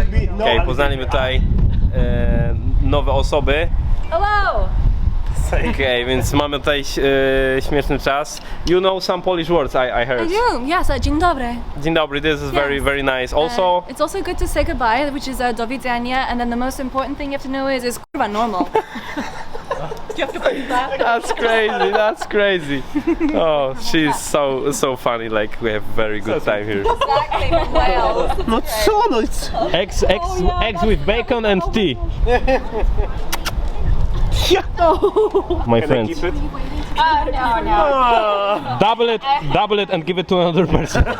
should be no. Okej, poznaliśmy tutaj e, nowe osoby. Hello! Okej, więc mamy tutaj e, śmieszny czas. You know some Polish words, I, I I heard. do, yes, uh, dzień dobry. Dzień dobry, this is very, Yes. very nice. Also, Uh, it's also good to say goodbye, which is uh, do widzenia, and then the most important thing you have to know is, is kurwa normal. you have to put that. that's crazy, that's crazy. Oh, she's so, so funny, like we have very good time here. Exactly, from Wales. No co no? it's- Eggs, oh, eggs, eggs with bacon and tea. My friends. Keep it. Oh, no, no. Ah. Double it, double it and give it to another person.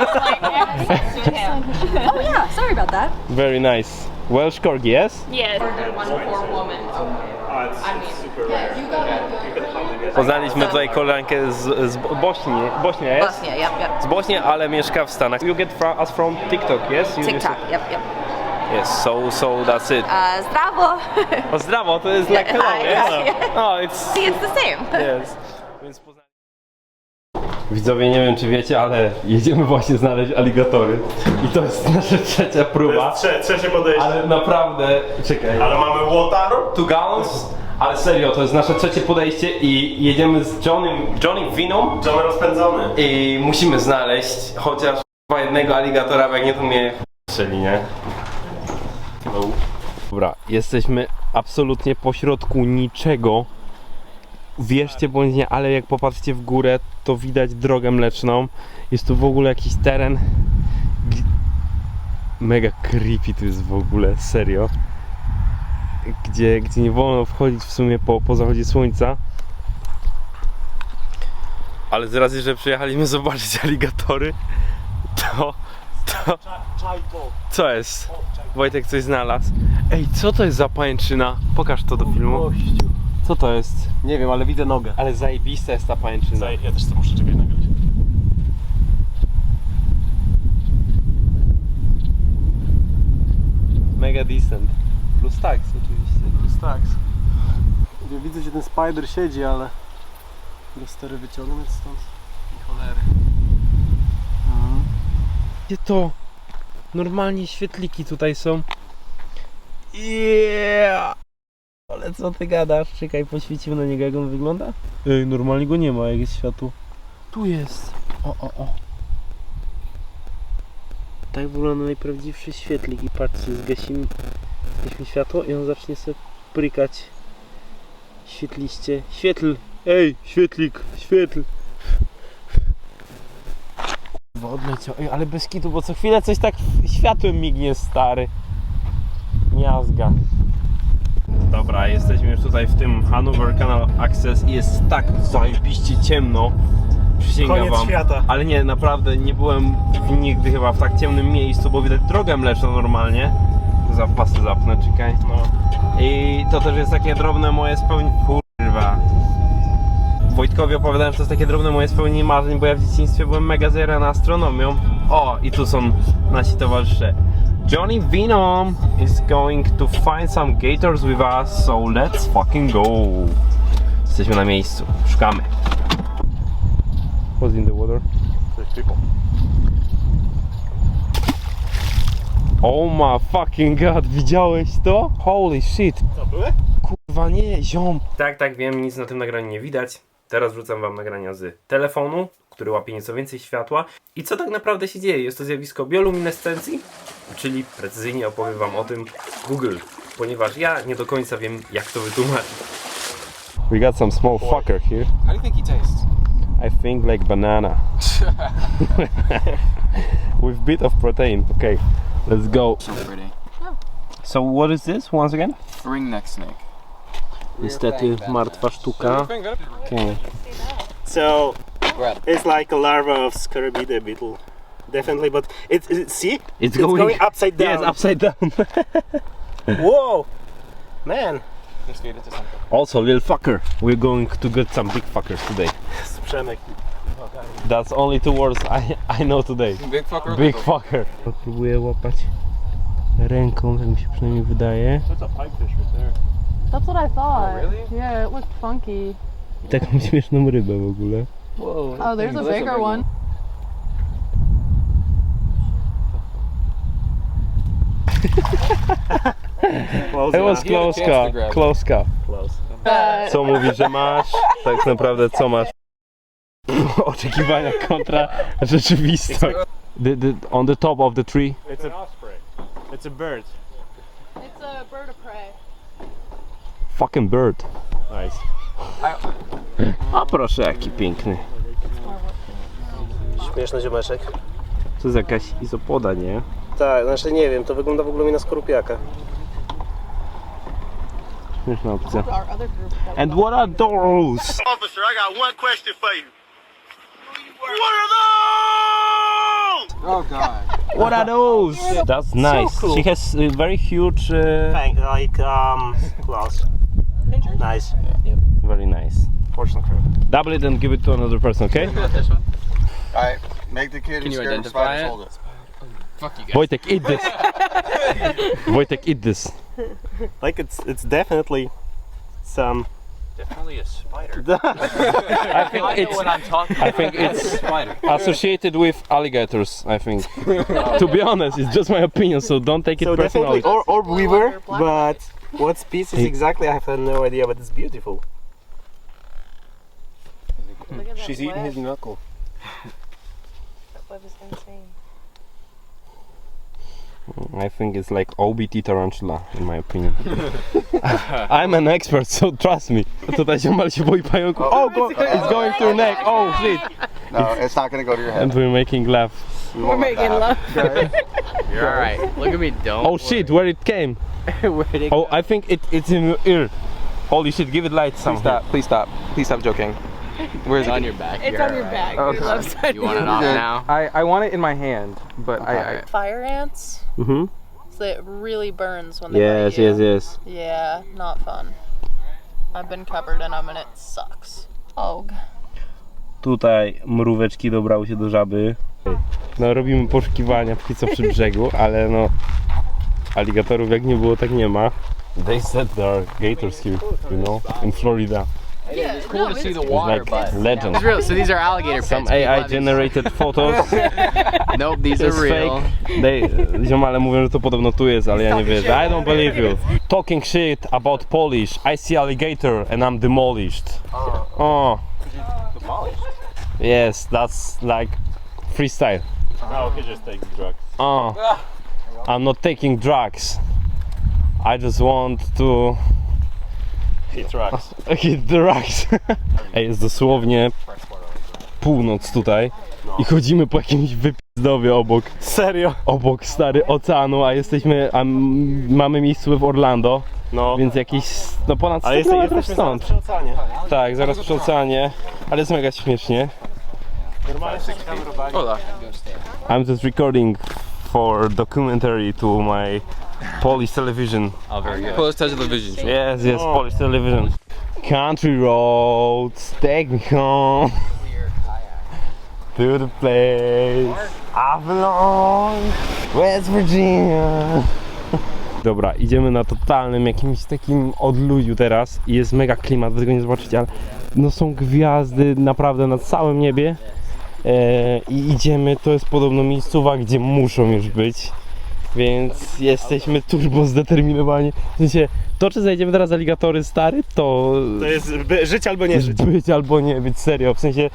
Oh, yeah, sorry about that. Very nice. Welsh corgi, yes? Yes. One poor woman. Poznaliśmy tutaj koleżankę z, z Bośni, Bośnia jest? Bosnia, yep, yep. Z Bośni, ale mieszka w Stanach. You get from, us from TikTok, yes? You TikTok, yep, yep. Yes, so, so that's it. Uh, zdravo. O zdrowo, to jest like hello, Hi, yes? hi. Oh, it's... See, it's the same. Yes. Więc Widzowie, nie wiem czy wiecie, ale jedziemy właśnie znaleźć aligatory. I to jest nasza trzecia próba. Trze trzecie podejście. Ale naprawdę, czekaj. Ale mamy water. Two gallons? Ale serio, to jest nasze trzecie podejście i jedziemy z Johnnym, Johnny Winą Mamy rozpędzony. i musimy znaleźć chociaż k***a, jednego aligatora, bo jak nie to mnie strzeli, nie? No. Dobra, jesteśmy absolutnie pośrodku niczego. Wierzcie bądź nie, ale jak popatrzcie w górę, to widać drogę mleczną. Jest tu w ogóle jakiś teren. Mega creepy tu jest w ogóle, serio. Gdzie, gdzie nie wolno wchodzić w sumie po, po zachodzie słońca. Ale z racji, że przyjechaliśmy zobaczyć aligatory, to. to co jest? Wojtek coś znalazł. Ej, co to jest za pajęczyna? Pokaż to do filmu. Co to jest? Nie wiem, ale widzę nogę. Ale zajebista jest ta pajęczyna. Ja też to muszę czekać nagrać. Mega decent. Plus tax oczywiście. Tak. Ja widzę, gdzie ten spider siedzi, ale go stary wyciągnąć stąd. I cholery. Gdzie to? Normalnie świetliki tutaj są. Yeah! Ale co ty gadasz? Czekaj, poświecimy na niego jak on wygląda. Ej, normalnie go nie ma, jak jest światło. Tu jest. O, o, o. Tak wygląda najprawdziwszy świetlik i patrzcie, zgasimy, zgasimy światło i on zacznie sobie prykać świetliście. Świetl! Ej, świetlik, świetl! Odleciał. Ej, ale bez kitu, bo co chwilę coś tak światłem mignie, stary. Miazga. Dobra, jesteśmy już tutaj w tym Hanover Canal Access i jest tak zajebiście ciemno. Przysięgam Koniec wam. świata. Ale nie, naprawdę nie byłem nigdy chyba w tak ciemnym miejscu, bo widać drogę mleczną normalnie. Zapasy zapnę, czekaj. No. I to też jest takie drobne moje spełnienie. Kurwa. Wojtkowi opowiadałem, że to jest takie drobne moje spełnienie marzeń, bo ja w dzieciństwie byłem mega zajarany astronomią. O, i tu są nasi towarzysze. Johnny Venom is going to find some gators with us, so let's fucking go. Jesteśmy na miejscu, szukamy. What's in the water? Oh my fucking god, widziałeś to? Holy shit. Co były? Kurwa nie, ziom. Tak, tak, wiem, nic na tym nagraniu nie widać. Teraz wrzucam wam nagrania z telefonu, który łapie nieco więcej światła. I co tak naprawdę się dzieje? Jest to zjawisko bioluminescencji, czyli precyzyjnie opowiem wam o tym Google, ponieważ ja nie do końca wiem, jak to wytłumaczyć. We got some small fucker here. How do you think he tastes? I think like banana. With bit of protein. Okay, let's go. So pretty. So what is this once again? Ringneck snake. Niestety martwa sztuka. Okay. So, it's like a larva of Scarabida beetle. Definitely, but it's it see? It's, going upside down. Yes, upside down. Whoa! Man, Let's feed it to something. also, little fucker. We're going to get some big fuckers today. Przemek. That's only two words I, I know today. Big fucker. Big fucker. Próbuję łapać ręką, tak mi się przynajmniej wydaje. That's a pipefish right there. That's what I thought. Oh, really? Yeah, it looked funky. Taką śmieszną rybę w ogóle. Whoa. Oh, there's a bigger one. Close It was close call, close call. Close. Co mówisz, że masz? Tak naprawdę co masz? Oczekiwania kontra rzeczywistość. The, the, on the top of the tree. It's an osprey. It's a bird. It's a bird of prey. Fucking bird. Nice. A proszę, jaki piękny. Śmieszny ziomeczek. To jest jakaś izopoda, nie? Tak, znaczy nie wiem, to wygląda w ogóle mi na skorupiaka. Śmieszna opcja. And what are those? Officer, I got one question for you. What are those? Oh god. What are those? That's nice. cool. She has a very huge. Uh, Thank, like, um, claws. Nice. very nice. Portion crab. Double it and give it to another person, okay? Alright, Make the kid Can who's you scared of identify spiders it? hold it. fuck you guys. Wojtek, eat this. Wojtek, eat this. Like, it's it's definitely some. Definitely a spider. I think it's. I'm talking I think it's spider. associated with alligators. I think. to be honest, it's just my opinion, so don't take it So personally. definitely orb, orb weaver, black but what species Hey. exactly I have no idea, but it's beautiful. Look at that She's eating web. his knuckle. That web is insane. I think it's like OBT tarantula, in my opinion. I'm an expert, so trust me. Tutaj ziomal się boi pająku. Oh, oh go, it's going to your neck. Oh shit. No, it's not gonna go to your head. And we're making laugh. We won't let that. You're alright. Look at me, don't. Oh shit, where it came? Oh, I think it, it's in your ear. Holy shit, give it light Please somehow. stop. Please stop. Please stop joking. Where's It's it? on your back. It's on your alright. back. Okay. Your left side. You want it off now? I, I want it in my hand, but I, I Alright. Fire ants. Mhm. So it really burns when they Yes, bite you. yes, yes. Yeah, not fun. I've been covered in them and it sucks. Oh. Tutaj mróweczki dobrały się do żaby. No robimy poszukiwania póki co przy brzegu, ale no aligatorów jak nie było tak nie ma. They said there are gators here, you know, in Florida. Yeah, It's cool to see the It's water, like but legend. it's real. So these are alligator Some pits. People AI generated photos. Nope, these To are real. fake. They, ziomale mówią, że to podobno tu jest, ale ja nie wierzę. I don't believe you. Talking shit about Polish. I see alligator and I'm demolished. Oh. oh. Yes, that's like freestyle. Ah. No, he just takes drugs. Oh. I'm not taking drugs. I just want to Hit the rocks. Ej, jest dosłownie północ tutaj i chodzimy po jakimś wypizdowie obok. Serio? obok stary oceanu, a jesteśmy, a m- mamy miejsce w Orlando, No. więc jakieś, no ponad 100 Ale km jesteśmy stąd. zaraz przy oceanie. Tak, zaraz przy oceanie, ale jest mega śmiesznie. Normalnie się. I'm just recording for documentary to my Polish television. Oh, very good. Polish television. Yes, yes, Oh. Polish television. Country roads, take me home to the place I belong, West Virginia. Dobra, idziemy na totalnym jakimś takim odludziu teraz i jest mega klimat, wy tego nie zobaczycie, ale no są gwiazdy naprawdę na całym niebie e, i idziemy, to jest podobno miejscowa, gdzie muszą już być, więc jesteśmy turbo zdeterminowani. W sensie, to czy zajdziemy teraz aligatory stary, to To jest by, żyć albo nie żyć. być albo nie być, serio, w sensie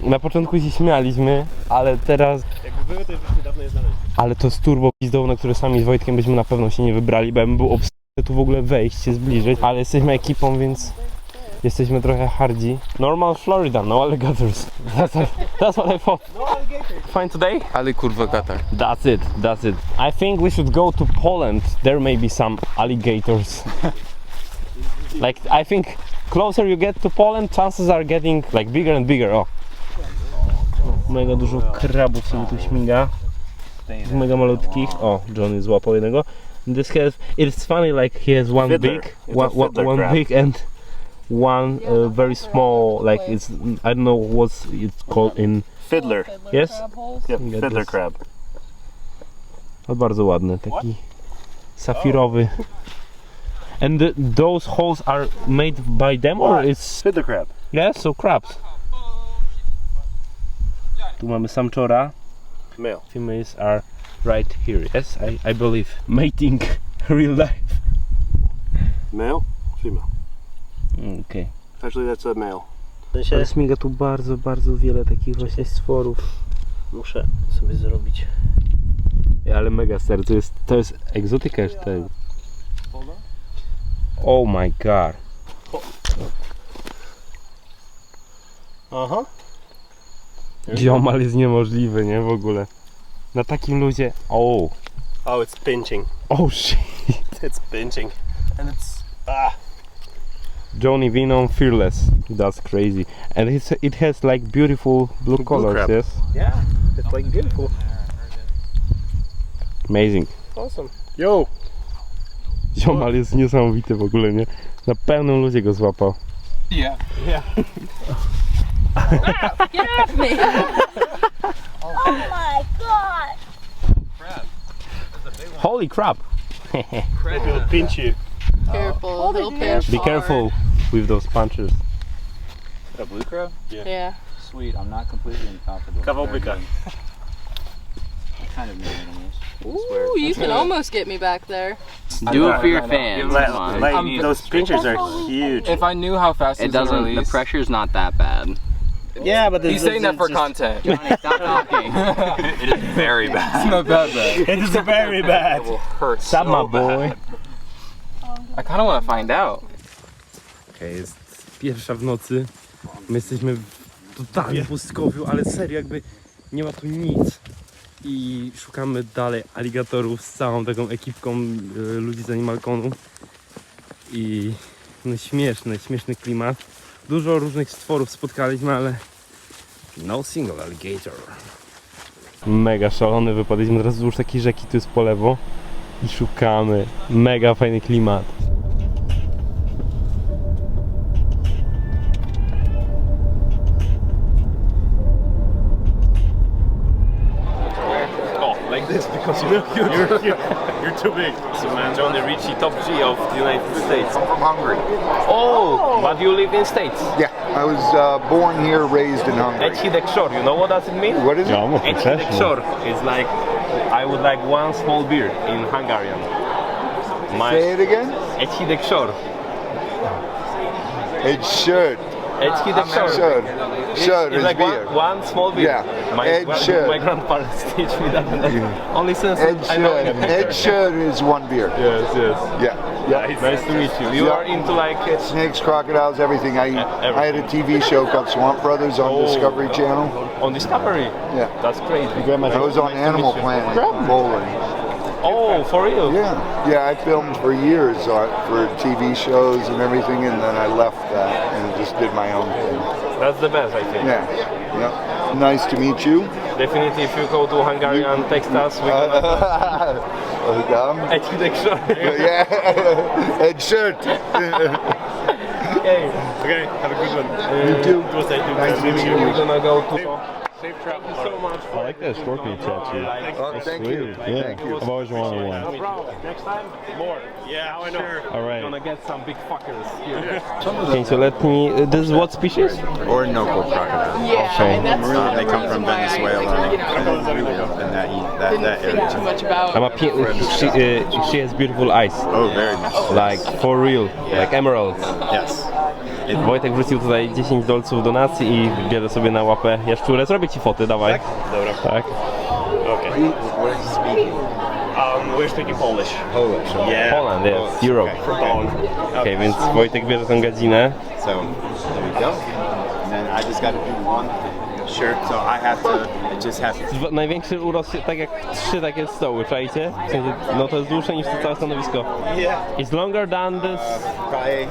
na początku się śmialiśmy, ale teraz Jakby były, to już byśmy dawno je znaleźli. ale to jest turbo pizdą, na które sami z Wojtkiem byśmy na pewno się nie wybrali, bo ja bym był obsesny tu w ogóle wejść, się zbliżyć, ale jesteśmy ekipą, więc jesteśmy trochę hardzi. Normal Florida, no alligators. That's, what- that's what I thought. Fine today? Ali kurwa katar. That's it, that's it. I think we should go to Poland. There may be some alligators. like I think closer you get to Poland, chances are getting like bigger and bigger. O. Mega dużo krabów sobie tu śmiga. Z mega malutkich. O, Johnny złapał jednego. This has it's funny like he has one Fiddler. big one, one, big and one uh, very small like it's I don't know what's it's called in Fiddler. yes Yep, Get fiddler this. crab. No bardzo ładny, taki safirowy. And the, those holes are made by them or it's Fiddler crab. yes, so crabs. Tu mamy samczora. Male. Females are right here. Yes, I, I believe mating real life. Male? Female. Okej. Actually that's a male. Ale śmiga tu bardzo, bardzo wiele takich właśnie stworów. Muszę sobie zrobić. Ej, Ale mega stary, to jest, to jest egzotyka już tego. Oh my god. Aha. Ziomal jest niemożliwy, nie? W ogóle. Na takim ludzie. Oh. Oh, it's pinching. Oh shit. It's pinching. And it's... Ah! Johnny Venom Fearless. That's crazy. And it's, it has like beautiful blue colors, crab. yes? Yeah, it's like beautiful. Amazing. Awesome. Yo! Ziomal jest niesamowity w ogóle, nie? Na pełnym ludzie go złapał. Yeah. Get off me! Oh my god! Crab. Holy crap! It'll pinch you. Careful, he'll pinch Be careful with those punches. A blue crab? Yeah. Sweet. I'm not completely incompetent. Kawał Very byka. good. I kind of know animals. Ooh, you can almost get me back there. Do it for your fans. Like, Come on. like those pinchers are huge. If I knew how fast It doesn't. The pressure's not that bad. Yeah, but he's saying that for content. Johnny, stop talking. it is very bad. It's not that bad. It is very bad. It will hurt Stop so my bad. boy. I kind of want to find out. Jest pierwsza w nocy. My jesteśmy w totalnie pustkowiu, ale serio jakby nie ma tu nic. I szukamy dalej aligatorów z całą taką ekipką y, ludzi z Animalconu. I no śmieszny, śmieszny klimat. Dużo różnych stworów spotkaliśmy, ale no single alligator. Mega szalony wypadliśmy teraz wzdłuż takiej rzeki, tu jest po lewo. I szukamy. Mega fajny klimat. You're, you're, you're too big. So man, Johnny Ritchie, top G of the United States. I'm from Hungary. Oh, but you live in States. Yeah, I was uh, born here, raised in Hungary. Echidek Shore, you know what does it mean? What is it? Echidek Shore is like, I would like one small beer in Hungarian. My Say it again. Echidek Shore. It's shirt. Echidek Shore. Shirt. Shirt It's is like beer. one, one small beer. Yeah, My, Ed Sheeran. my grandparents teach me that. Only since Ed I know shirt. Ed shirt is one beer. Yes, yes. Yeah. Yeah. Nice to meet you. You Yeah. are into like uh, Snakes, crocodiles, everything. I I had a TV show called Swamp Brothers on Oh. Discovery Channel. on Discovery. Yeah. That's crazy. I was on Animal Planet bowling. Oh, for real? Yeah. Yeah, I filmed for years uh, for TV shows and everything, and then I left that and just did my own thing. That's the best, I think. Yeah. Yeah. Nice to meet you. Definitely, if you go to Hungary and text us, we're gonna Um, Echidek Shore. yeah. Ed shirt. okay. Okay, have a good one. You too. It was nice Nice to meet you. We're gonna go to. Safe travel. so much I like that scorpion tattoo. Oh, thank you. Yeah, Thank you. I've always wanted one. No problem. Next time, more. Yeah, I know. All We're right. gonna get some big fuckers here. Pięcioletni, this is what species? Or Orinoco crocodile. Yeah, and that's the They come from reason why I, Venezuela you know, and that that, didn't that think too much about. A ma pie- she, uh, she has beautiful eyes. Oh, very much. Like for real, like emeralds. Yes. Wojtek wrzucił tutaj 10 dolców donacji i bierze sobie na łapę jaszczurę. Zrobię ci foty, dawaj. Dobra. Tak. Okay. Um, we're speaking Polish. Polish. Yeah. Poland, yes, Europe. From Poland. Okej, więc Wojtek bierze tę gadzinę. So there you go. And then I just got to do one shirt. So I have to I just have W- Największy urost tak jak trzy takie stoły, czajcie? W sensie, no to jest dłuższe niż to całe stanowisko. Yeah. It's longer than this. probably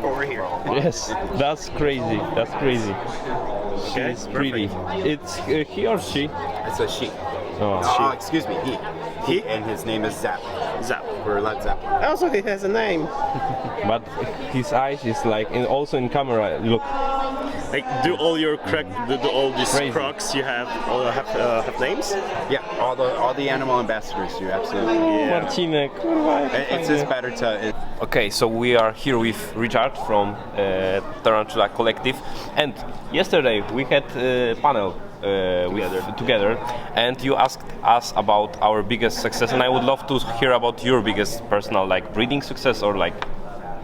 Over here. Yes, that's crazy. That's crazy. Okay. She's pretty. It's uh, he or she? it's a she. Oh, Oh, excuse me, he. He? And his name is Zap. Zap. For Led Zeppelin. Also, he has a name. but his eyes is like, in, also in camera, look. Like, do all your crack, do, do all these Crazy. crocs you have, all have, uh, have names? Yeah, all the all the animal ambassadors do absolutely. Yeah. Marcinek, kurwa, jak It- It's fajnie. just better to. It, Okay, so we are here with Richard from uh, Tarantula Collective, and yesterday we had a panel uh, with, together, and you asked us about our biggest success, and I would love to hear about your biggest personal like breeding success or like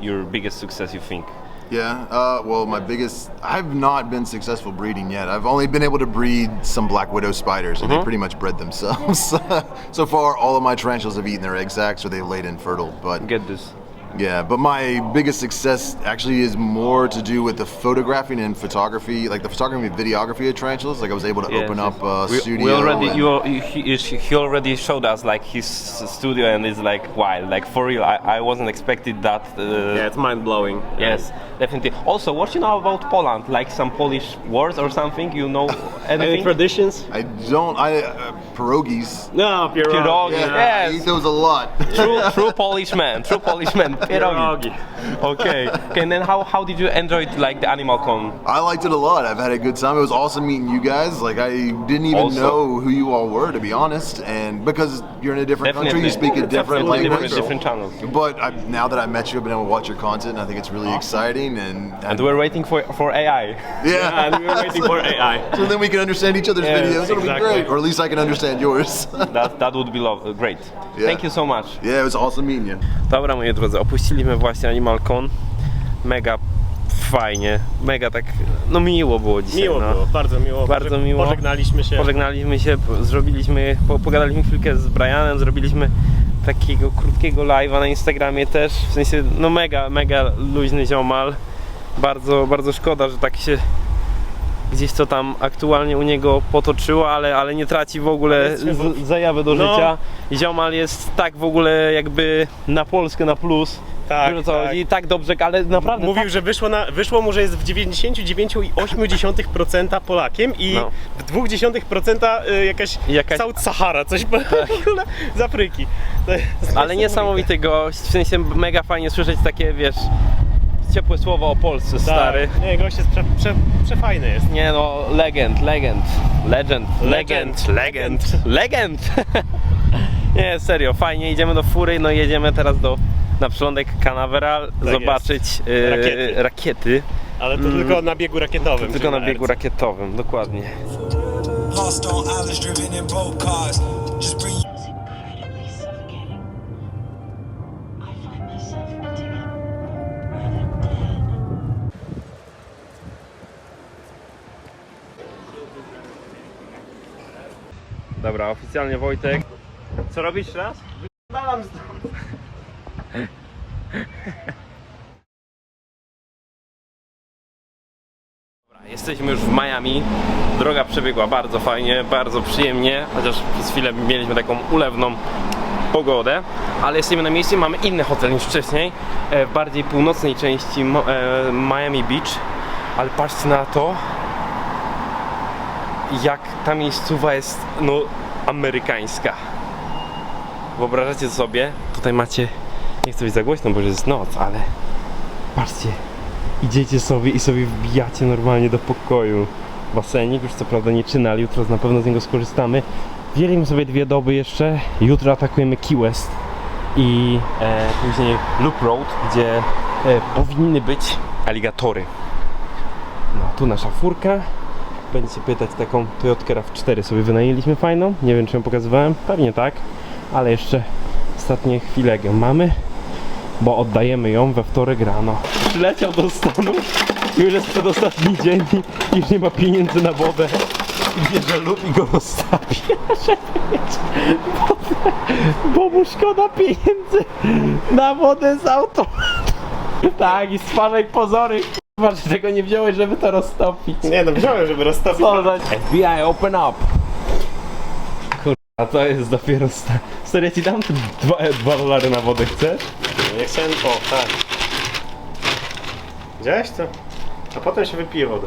your biggest success you think. Yeah, uh, well, my biggest, I've not been successful breeding yet. I've only been able to breed some black widow spiders, and they pretty much bred themselves. so far, all of my tarantulas have eaten their egg sacs or they've laid infertile. But Get this. Yeah, but my biggest success actually is more to do with the photographing and photography, like the photography and videography of tarantulas. Like I was able to Yes, open yes. up a we, studio. We already, you, he, he already showed us like his studio, and it's like wild, like for real. I, I wasn't expected that. Uh, Yeah, it's mind blowing. Yes, definitely. Also, what you know about Poland? Like some Polish words or something? You know Any traditions? I don't. I uh, pierogies. No, pierogi. Pierogi. Yeah, I eat those a lot. True, true Polish man. True Polish man. Pierogi. Okay. Okay. And then how, how did you enjoy like the Animal Con? I liked it a lot. I've had a good time. It was awesome meeting you guys. Like I didn't even Also- know who you all were, to be honest. And because you're in a different country, you speak a different Definitely language. different, different channels. But I, now that I met you, I've been able to watch your content. and I think it's really exciting. And, And we're waiting for for AI. yeah, and we're waiting for AI. so then we can understand each other's Yes, videos. It'll exactly. be great, or at least I can understand yours. That that would be love, great. Yeah. Thank you so much. yeah, it was awesome meeting you. Dobra moi drodzy, opuściliśmy właśnie Animal Con. Mega fajnie, mega tak, no miło było dzisiaj. Miło no. było, bardzo miło. Bardzo miło. Pożegnaliśmy się. Pożegnaliśmy się, zrobiliśmy, po, pogadaliśmy chwilkę z Brianem, zrobiliśmy takiego krótkiego live'a na Instagramie też, w sensie no mega, mega luźny ziomal. Bardzo, bardzo szkoda, że tak się gdzieś to tam aktualnie u niego potoczyło, ale, ale nie traci w ogóle z, zajawy do No. życia. Ziomal jest tak w ogóle jakby na Polskę na plus. Tak, Wiesz co tak. chodzi? tak dobrze, ale naprawdę Mówił, tak, że wyszło, na, wyszło mu, że jest w 99,8% Polakiem i No. w 0,2% y, jakaś, Jakaś- South Sahara, coś ogóle z Afryki. Ale niesamowity gość, w sensie mega fajnie słyszeć takie, wiesz, ciepłe słowa o Polsce, stary. Tak. Nie, gość jest prze, prze, przefajny jest. Nie no, legend, legend, legend, legend, legend, legend. Nie, serio, fajnie, idziemy do fury, no i jedziemy teraz do, na przylądek Canaveral, zobaczyć e, Rakiety. rakiety. Ale to Mm. tylko na biegu rakietowym. Tylko czyli na biegu rakietowym, dokładnie. Dobra, oficjalnie Wojtek. Co robisz teraz? Wywalam z- Jesteśmy już w Miami. Droga przebiegła bardzo fajnie, bardzo przyjemnie, chociaż przez chwilę mieliśmy taką ulewną pogodę, ale jesteśmy na miejscu, mamy inny hotel niż wcześniej, e, w bardziej północnej części e, Miami Beach, ale patrzcie na to, jak ta miejscowa jest, no, amerykańska. Wyobrażacie sobie, tutaj macie, nie chcę być za głośno, bo jest noc, ale patrzcie, idziecie sobie i sobie wbijacie normalnie do pokoju. Basenik już co prawda nie czyna, ale jutro na pewno z niego skorzystamy. Dzielimy sobie dwie doby jeszcze. Jutro atakujemy Key West i e, później Loop Road, gdzie e, powinny być aligatory. No, tu nasza furka. Będziecie pytać, taką Toyotkę RAV4 sobie wynajęliśmy fajną. Nie wiem, czy ją pokazywałem. Pewnie tak, ale jeszcze ostatnie chwilę ją mamy bo oddajemy ją we wtorek rano. Przyleciał do Stanów, już jest przedostatni dzień i już nie ma pieniędzy na wodę. Bierze lub i go wodę, bo mu szkoda pieniędzy na wodę z auto. Tak, i stwarzaj pozory, że tego nie wziąłeś, żeby to roztopić. Nie no, wziąłem, żeby roztopić. Co za... FBI, open up! Kurwa, to jest dopiero sta... Ja ci dam te dwa, dwa dolary na wodę, chcesz? Nie chciałem, o tak. Widziałeś to? A potem się wypije wodę.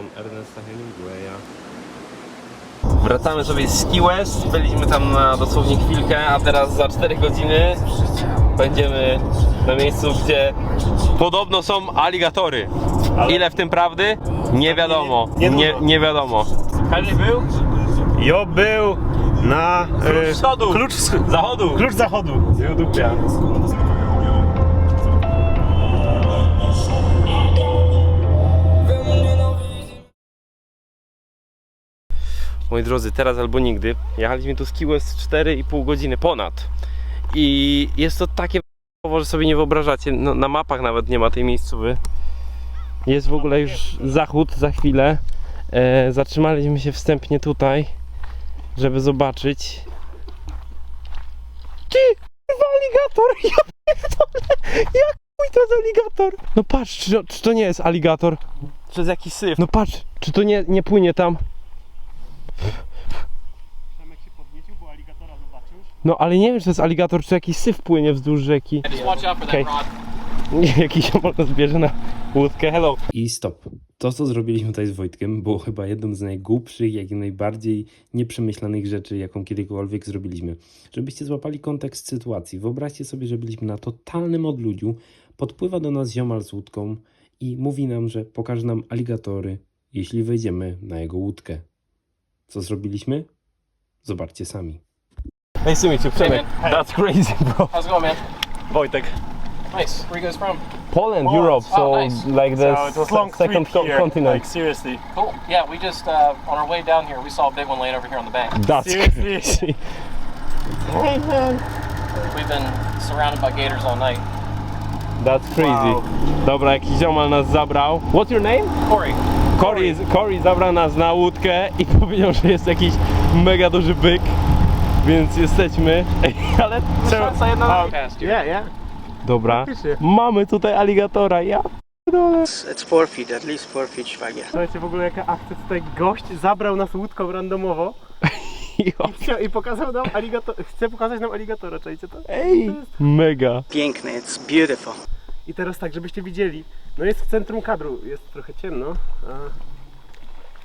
Ernesta Hemingwaya. Wracamy sobie z Key West. Byliśmy tam na dosłownie chwilkę, a teraz za 4 godziny będziemy na miejscu, gdzie podobno są aligatory. Ile w tym prawdy? Nie wiadomo. nie- nie Nie, wiadomo. Każdy był? Jo był na... Klucz wschodu. Klucz wsch- Zachodu. Klucz zachodu. Jo dupia. Moi drodzy, teraz albo nigdy. Jechaliśmy tu z Key West 4,5 godziny ponad. I jest to takie że sobie nie wyobrażacie. No, na mapach nawet nie ma tej miejscowy. Jest w ogóle już zachód za chwilę. E, zatrzymaliśmy się wstępnie tutaj, żeby zobaczyć. Ty! aligator! Ja pierdolę! Jak mój to jest aligator? No patrz, czy, czy to nie jest aligator? Czy jest jakiś syf? No patrz, czy to nie, nie płynie tam? Przemek się podniecił, bo aligatora zobaczył. No ale nie wiem, czy to jest aligator, czy jakiś syf płynie wzdłuż rzeki. Okej. Jakiś można zbierze na łódkę, hello. I stop. To, co zrobiliśmy tutaj z Wojtkiem, było chyba jedną z najgłupszych, jak i najbardziej nieprzemyślanych rzeczy, jaką kiedykolwiek zrobiliśmy. Żebyście złapali kontekst sytuacji. Wyobraźcie sobie, że byliśmy na totalnym odludziu, podpływa do nas ziomal z łódką i mówi nam, że pokaże nam aligatory, jeśli wejdziemy na jego łódkę. Co zrobiliśmy? Zobaczcie sami. Nice to meet you, Przemek. That's crazy, bro. How's it going, man? Wojtek. Nice. Where you guys from? Poland, Poland. Europe, so Oh, nice. like the So it long second co- here. continent. Like seriously. Cool. Yeah, we just uh, on our way down here, we saw a big one laying over here on the bank. That's Seriously? crazy. Hey man. We've been surrounded by gators all night. That's crazy. Wow. Dobra, jakiś ziomal nas zabrał. What's your name? Corey. Cory, Cory zabrał nas na łódkę i powiedział, że jest jakiś mega duży byk. Więc jesteśmy. Ej, ale szansa jedna na yeah, yeah. Dobra. Mamy tutaj aligatora. Ja pierdolę. It's four feet, at least four feet szwagier. Słuchajcie, w ogóle jaka akcja tutaj gość zabrał nas łódką randomowo i, chciał, i pokazał nam aligator, chce pokazać nam aligatora, czajcie to? Ej, mega. Piękny, it's beautiful. I teraz tak, żebyście widzieli, no jest w centrum kadru, jest trochę ciemno, a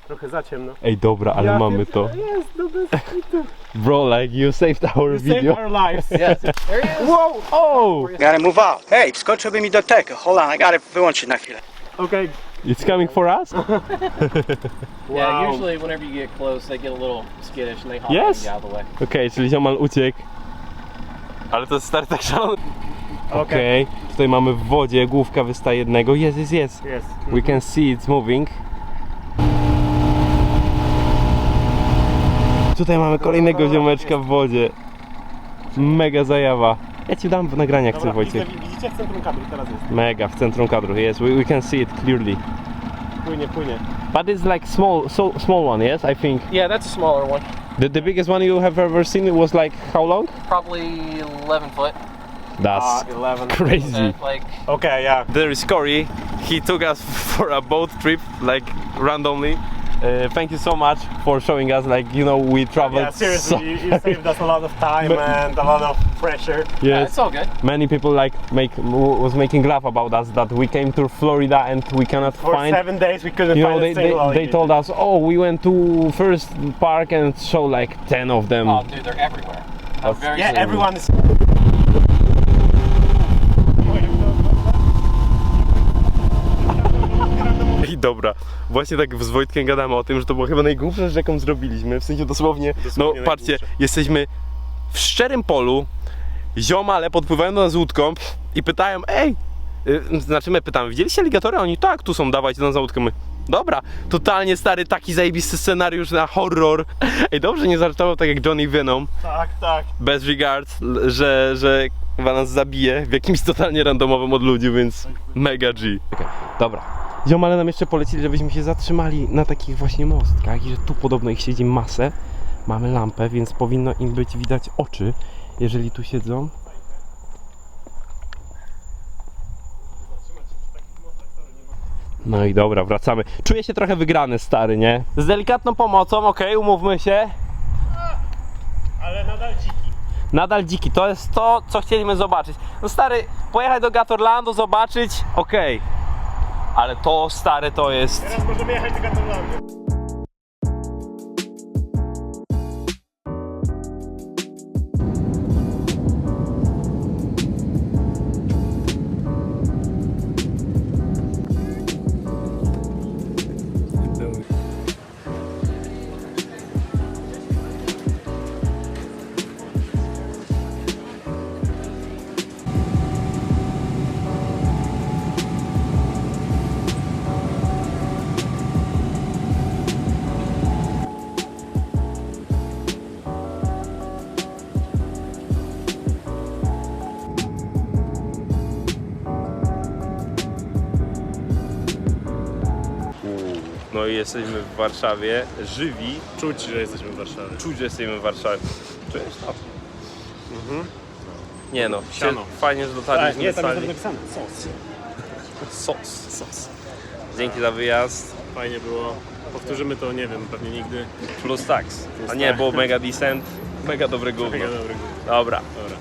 trochę za ciemno. Ej, dobra, ale Ja mamy to. Jest, no bez kitu. Bro, like you saved our You video. saved our lives. Yes. There he is. Wow, oh! Gotta move out. Hej, wskoczyłby mi do tego. Hold on, I gotta wyłączyć na chwilę. Okej, It's coming for us? Yeah, Wow. usually whenever you get close, they get a little skittish and they hop Yes. out of the way. Okej, czyli ziomal uciekł. Ale to jest stary tak szalony. Okej, tutaj mamy w wodzie, główka wystaje jednego. Jest, jest, jest. jest. We can see it's moving. Tutaj mamy kolejnego ziomeczka w wodzie. Mega zajawa. Ja ci dam w nagraniach, chcę Wojciech. widzę, widzicie w centrum kadru teraz jest. Mega, w centrum kadru. Yes, we, we can see it clearly. Płynie, płynie. But it's like small, so small one, yes, I think. Yeah, that's a smaller one. The, the biggest one you have ever seen it was like how long? Probably 11 foot. That's Ah, 11. crazy. Uh, like Okej, ja. There is Corey. He took us for a boat trip, like randomly. Uh, thank you so much for showing us, like you know, we traveled. Yeah, seriously, so- you, you saved us a lot of time But- and a lot of pressure. yeah, it's all good. many people like make was making laugh about us that we came to Florida and we cannot For find. seven days we couldn't You know, find they, a they, single they alligator. told us, oh, we went to first park and show like ten of them. Oh, dude, they're everywhere. I'm very Yeah, sorry. everyone is... dobra, właśnie tak z Wojtkiem gadamy o tym, że to była chyba najgłupsza rzecz, jaką zrobiliśmy. W sensie dosłownie, Dosłownie no patrzcie, jesteśmy w szczerym polu, ziomale podpływają do nas łódką i pytają, ej, y, znaczy my pytamy, widzieliście aligatory? Oni, tak, tu są, dawajcie do nas na łódkę. My, dobra, totalnie stary, taki zajebisty scenariusz na horror. Ej, dobrze nie zażartował tak jak Johnny Venom, Tak, tak. bez regards, że, że chyba nas zabije w jakimś totalnie randomowym odludziu, więc mega G. Dobra. Ziomale nam jeszcze polecili, żebyśmy się zatrzymali na takich właśnie mostkach i że tu podobno ich siedzi masę. Mamy lampę, więc powinno im być widać oczy, jeżeli tu siedzą. No i dobra, wracamy. Czuję się trochę wygrany, stary, nie? Z delikatną pomocą, okej, umówmy się. Ale nadal dziki. Nadal dziki, to jest to, co chcieliśmy zobaczyć. No stary, pojechać do Gatorlandu, zobaczyć, okej. Ale to stare to jest. Teraz możemy jechać Katarlandy. No i jesteśmy w Warszawie, żywi. Czuć, że jesteśmy w Warszawie. Czuć, że jesteśmy w Warszawie. Czujesz to? Mhm. Nie no, Siano. fajnie, że dotarliśmy nie, do tam jest sali. napisane sos. Sos. Sos. Dzięki za wyjazd. Fajnie było. Powtórzymy to, nie wiem, pewnie nigdy. Plus tax. A nie, tax. było mega decent. Mega dobre gówno. Mega dobry. Dobra. Dobra.